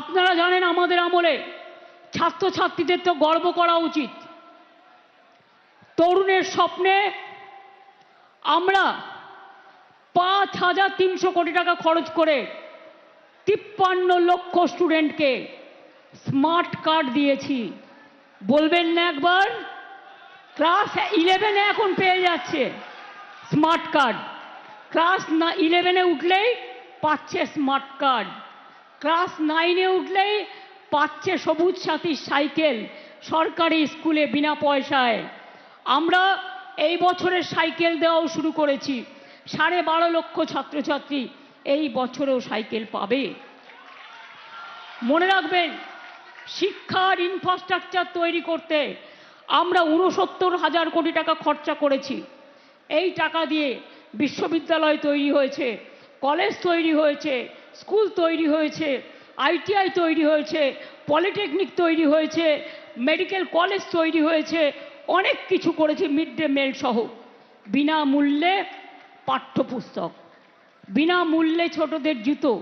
আপনারা জানেন আমাদের আমলে ছাত্রছাত্রীদের তো গর্ব করা উচিত। তরুণের স্বপ্নে আমরা পাঁচ হাজার তিনশো কোটি টাকা খরচ করে তিপ্পান্ন লক্ষ স্টুডেন্টকে স্মার্ট কার্ড দিয়েছি। বলবেন না একবার? ক্লাস ইলেভেনে এখন পেয়ে যাচ্ছে স্মার্ট কার্ড। ক্লাস না ইলেভেনে উঠলেই পাচ্ছে স্মার্ট কার্ড। ক্লাস নাইনে উঠলেই পাচ্ছে সবুজ সাথীর সাইকেল সরকারি স্কুলে বিনা পয়সায়। আমরা এই বছরের সাইকেল দেওয়াও শুরু করেছি। সাড়ে বারো লক্ষ ছাত্রছাত্রী এই বছরেও সাইকেল পাবে। মনে রাখবেন, শিক্ষার ইনফ্রাস্ট্রাকচার তৈরি করতে আমরা উনসত্তর হাজার কোটি টাকা খরচা করেছি। এই টাকা দিয়ে বিশ্ববিদ্যালয় তৈরি হয়েছে, কলেজ তৈরি হয়েছে স্কুল তৈরি হয়েছে, আইটিআই তৈরি হয়েছে, পলিটেকনিক তৈরি হয়েছে, মেডিকেল কলেজ তৈরি হয়েছে, অনেক কিছু করেছে মিড ডে মিল সহ। বিনামূল্যে পাঠ্যপুস্তক, বিনামূল্যে ছোটদের জুতো,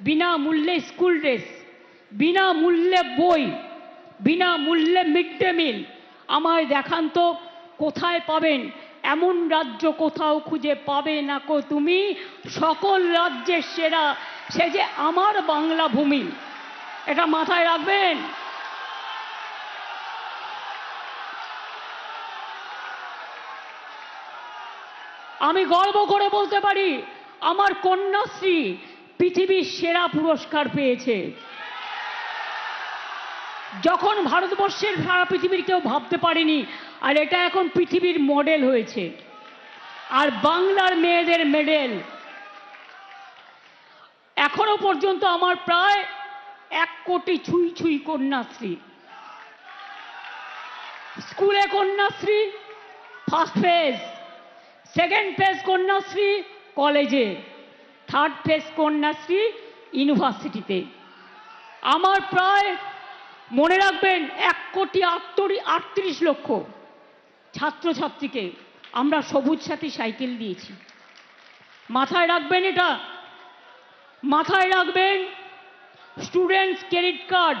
বিনামূল্যে স্কুল ড্রেস, বিনামূল্যে বই, বিনামূল্যে মিড ডে মিল। আমায় দেখান তো, কোথায় পাবেন? এমন রাজ্য কোথাও খুঁজে পাবে না কো তুমি? সকল রাজ্যের সেরা সে যে আমার বাংলা ভূমি, এটা মাথায় রাখবেন। আমি গর্ব করে বলতে পারি, আমার কন্যাশ্রী পৃথিবীর সেরা পুরস্কার পেয়েছে। যখন ভারতবর্ষের সারা পৃথিবীর কেউ ভাবতে পারেনি, আর এটা এখন পৃথিবীর মডেল হয়েছে। আর বাংলার মেয়েদের মেডেল এখনও পর্যন্ত আমার প্রায় এক কোটি ছুঁই ছুঁই কন্যাশ্রী। স্কুলে Kanyashree first phase second phase Kanyashree, কলেজে থার্ড ফেজ কন্যাশ্রী ইউনিভার্সিটিতে। আমার প্রায়, মনে রাখবেন, এক কোটি আটত্রি, আটত্রিশ লক্ষ ছাত্রছাত্রীকে আমরা সবুজ সাথী সাইকেল দিয়েছি। মাথায় রাখবেন এটা মাথায় রাখবেন স্টুডেন্টস ক্রেডিট কার্ড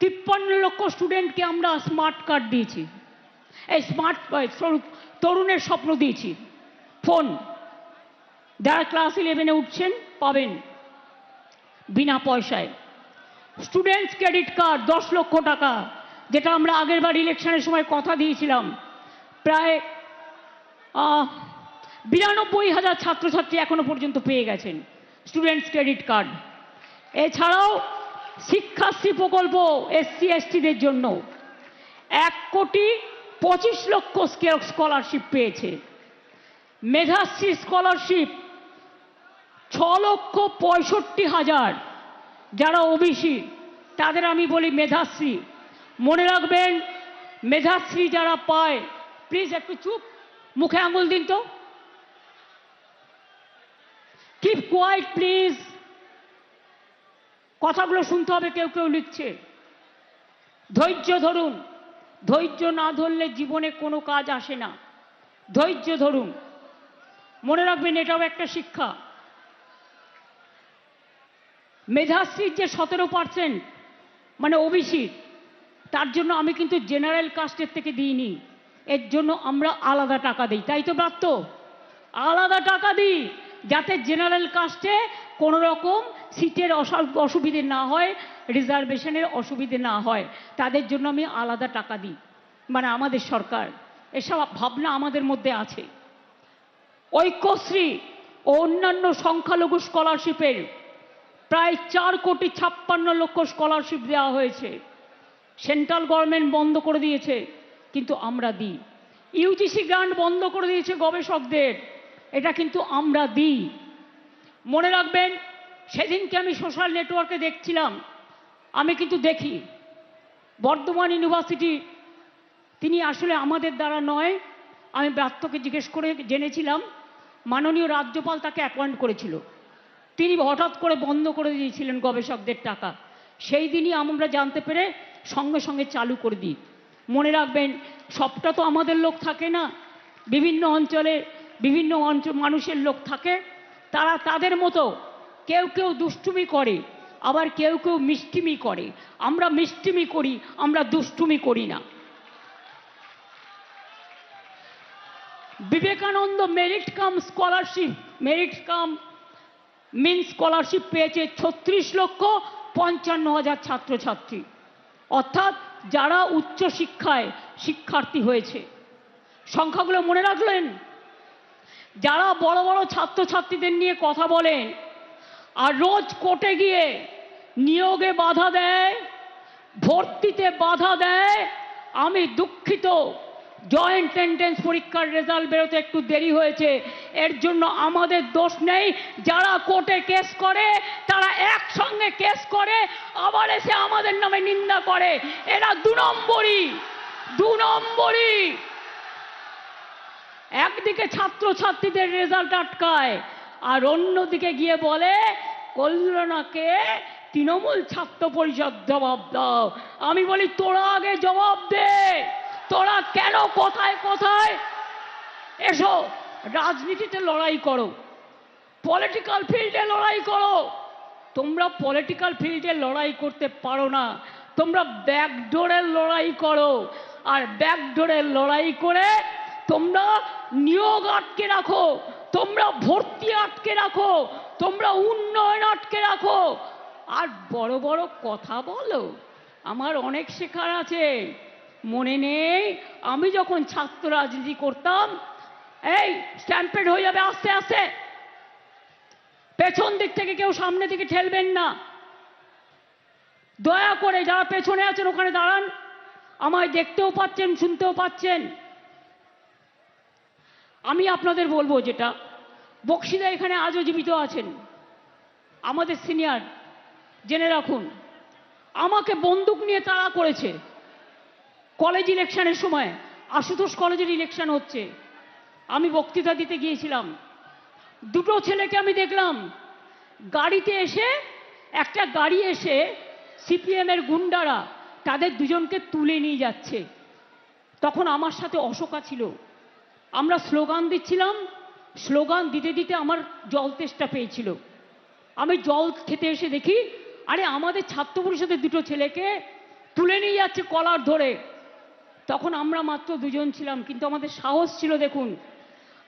তিপ্পান্ন লক্ষ স্টুডেন্টকে আমরা স্মার্ট কার্ড দিয়েছি। এই স্মার্ট তরুণের স্বপ্ন দিয়েছি। ফোন, যারা ক্লাস ইলেভেনে উঠছেন, পাবেন বিনা পয়সায়। স্টুডেন্টস ক্রেডিট কার্ড দশ লক্ষ টাকা, যেটা আমরা আগের বার ইলেকশনের সময় কথা দিয়েছিলাম। প্রায় বিরানব্বই হাজার ছাত্রছাত্রী এখনও পর্যন্ত পেয়ে গেছেন স্টুডেন্টস ক্রেডিট কার্ড এছাড়াও শিক্ষাশ্রী প্রকল্প এসসি, এসটিদের জন্য এক কোটি পঁচিশ লক্ষ স্কলারশিপ পেয়েছে। মেধাশ্রী স্কলারশিপ ছ লক্ষ পঁয়ষট্টি হাজার। যারা ওবিসি তাদের আমি বলি মেধাশ্রী। মনে রাখবেন, মেধাশ্রী যারা পায় প্লিজ একটু চুপ, মুখে আঙুল দিন তো। কিপ কোয়াইট প্লিজ কথাগুলো শুনতে হবে, কেউ কেউ লিখছে। ধৈর্য ধরুন। ধৈর্য না ধরলে জীবনে কোনো কাজ আসে না। ধৈর্য ধরুন। মনে রাখবেন, এটাও একটা শিক্ষা। মেধাশ্রীর যে সতেরো পার্সেন্ট মানে ওবিসি তার জন্য আমি কিন্তু জেনারেল কাস্টের থেকে দিইনি। এর জন্য আমরা আলাদা টাকা দিই। তাই তো প্রাপ্ত আলাদা টাকা দিই। যাতে জেনারেল কাস্টে কোনো রকম সিটের অসা- অসুবিধে না হয় রিজার্ভেশনের অসুবিধে না হয়, তাদের জন্য আমি আলাদা টাকা দিই। মানে আমাদের সরকার, এসব ভাবনা আমাদের মধ্যে আছে। ঐক্যশ্রী ও অন্যান্য সংখ্যালঘু স্কলারশিপের প্রায় চার কোটি ছাপ্পান্ন লক্ষ স্কলারশিপ দেওয়া হয়েছে। সেন্ট্রাল গভর্নমেন্ট বন্ধ করে দিয়েছে, কিন্তু আমরা দিই। ইউজিসি গ্রান্ট বন্ধ করে দিয়েছে গবেষকদের। এটা কিন্তু আমরা দিই। মনে রাখবেন, সেদিনকে আমি সোশ্যাল নেটওয়ার্কে দেখছিলাম। আমি কিন্তু দেখি, বর্ধমান ইউনিভার্সিটি তিনি আসলে আমাদের দ্বারা নয়। আমি ব্রাত্যকে জিজ্ঞেস করে জেনেছিলাম, মাননীয় রাজ্যপাল তাকে অ্যাপয়েন্ট করেছিল। তিনি হঠাৎ করে বন্ধ করে দিয়েছিলেন গবেষকদের টাকা। সেই দিনই আমরা জানতে পেরে সঙ্গে সঙ্গে চালু করে দিই। মনে রাখবেন, সবটা তো আমাদের লোক থাকে না। বিভিন্ন অঞ্চলে বিভিন্ন অঞ্চল মানুষের লোক থাকে, তারা তাদের মতো কেউ কেউ দুষ্টুমি করে, আবার কেউ কেউ মিষ্টিমি করে। আমরা মিষ্টিমি করি, আমরা দুষ্টুমি করি না। Vivekananda merit cum scholarship merit cum mean scholarship পেয়েছে ছত্রিশ লক্ষ পঞ্চান্ন হাজার ছাত্রছাত্রী। অর্থাৎ যারা উচ্চ শিক্ষায় শিক্ষার্থী হয়েছে। সংখ্যাগুলো মনে রাখলেন? যারা বড় বড় ছাত্রছাত্রীদের নিয়ে কথা বলেন আর রোজ কোর্টে গিয়ে নিয়োগে বাধা দেয়, ভর্তিতে বাধা দেয়, আমি দুঃখিত। জয়েন্ট এন্ট্রেন্স পরীক্ষার রেজাল্ট বেরোতে একটু দেরি হয়েছে। এর জন্য আমাদের দোষ নেই। যারা কোর্টে কেস করে, তারা একসঙ্গে কেস করে, আবার এসে আমাদের নামে নিন্দা করে। এরা দু নম্বরই দু নম্বরই। একদিকে ছাত্রছাত্রীদের রেজাল্ট আটকায়, আর অন্যদিকে গিয়ে বলে, কল্যাণাকে তৃণমূল ছাত্র পরিষদ জবাব দাও। আমি বলি, তোরা আগে জবাব দে। তোরা কেন কোথায় কোথায় এসো? রাজনীতিতে লড়াই করো, পলিটিক্যাল ফিল্ডে লড়াই করো। তোমরা পলিটিক্যাল ফিল্ডে লড়াই করতে পারো না। তোমরা ব্যাকডোরের লড়াই করো, আর ব্যাকডোরের লড়াই করে তোমরা নিয়োগ আটকে রাখো, তোমরা ভর্তি আটকে রাখো, তোমরা উন্নয়ন আটকে রাখো। আর বড় বড় কথা বলো, আমার অনেক শেখার আছে। মনে নেই, আমি যখন ছাত্র রাজনীতি করতাম, এই স্ট্যাম্পেড হয়ে যাবে আস্তে আস্তে। পেছন দিক থেকে কেউ সামনে দিকে ঠেলবেন না। দয়া করে যারা পেছনে আছেন, ওখানে দাঁড়ান। আমায় দেখতেও পাচ্ছেন, শুনতেও পাচ্ছেন। আমি আপনাদের বলব যেটা, বক্সিদা এখানে আজও জীবিত আছেন। আমাদের সিনিয়র, জেনে রাখুন, আমাকে বন্দুক নিয়ে তাড়া করেছে। কলেজ ইলেকশনের সময়, আশুতোষ কলেজের ইলেকশন হচ্ছে। আমি বক্তৃতা দিতে গিয়েছিলাম। দুটো ছেলেকে আমি দেখলাম, গাড়িতে এসে, একটা গাড়ি এসে সিপিএমের গুন্ডারা তাদের দুজনকে তুলে নিয়ে যাচ্ছে। তখন আমার সাথে অশোকা ছিল। আমরা স্লোগান দিচ্ছিলাম, স্লোগান দিতে দিতে আমার জল তেষ্টা পেয়েছিল। আমি জল খেতে এসে দেখি, আরে আমাদের ছাত্র পরিষদের দুটো ছেলেকে তুলে নিয়ে যাচ্ছে কলার ধরে। তখন আমরা মাত্র দুজন ছিলাম, কিন্তু আমাদের সাহস ছিল দেখুন।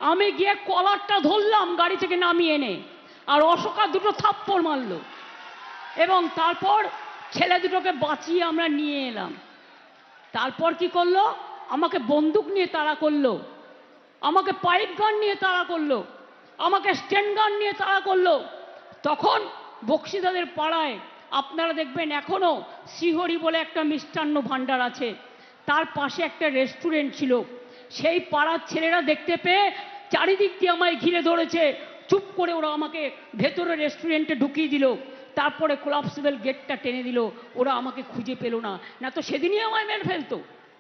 আমি গিয়ে কলারটা ধরলাম গাড়ি থেকে নামিয়ে এনে, আর অশোকা দুটো থাপ্পড় মারলো। এবং তারপর ছেলে দুটোকে বাঁচিয়ে আমরা নিয়ে এলাম। তারপর কি করল? আমাকে বন্দুক নিয়ে তাড়া করল। আমাকে পাইপ গান নিয়ে তাড়া করল, আমাকে স্ট্যান্ড গান নিয়ে তাড়া করল। তখন বক্সিদাদের পাড়ায় আপনারা দেখবেন এখনও শ্রীহরি বলে একটা মিষ্টান্ন ভাণ্ডার আছে। তার পাশে একটা রেস্টুরেন্ট ছিল। সেই পাড়ার ছেলেরা দেখতে পেয়ে চারিদিক দিয়ে আমায় ঘিরে ধরেছে। চুপ করে ওরা আমাকে ভেতরে রেস্টুরেন্টে ঢুকিয়ে দিল। তারপরে কোলাপসিবল গেটটা টেনে দিল। ওরা আমাকে খুঁজে পেল না। না তো সেদিনই আমায় মেরে ফেলতো।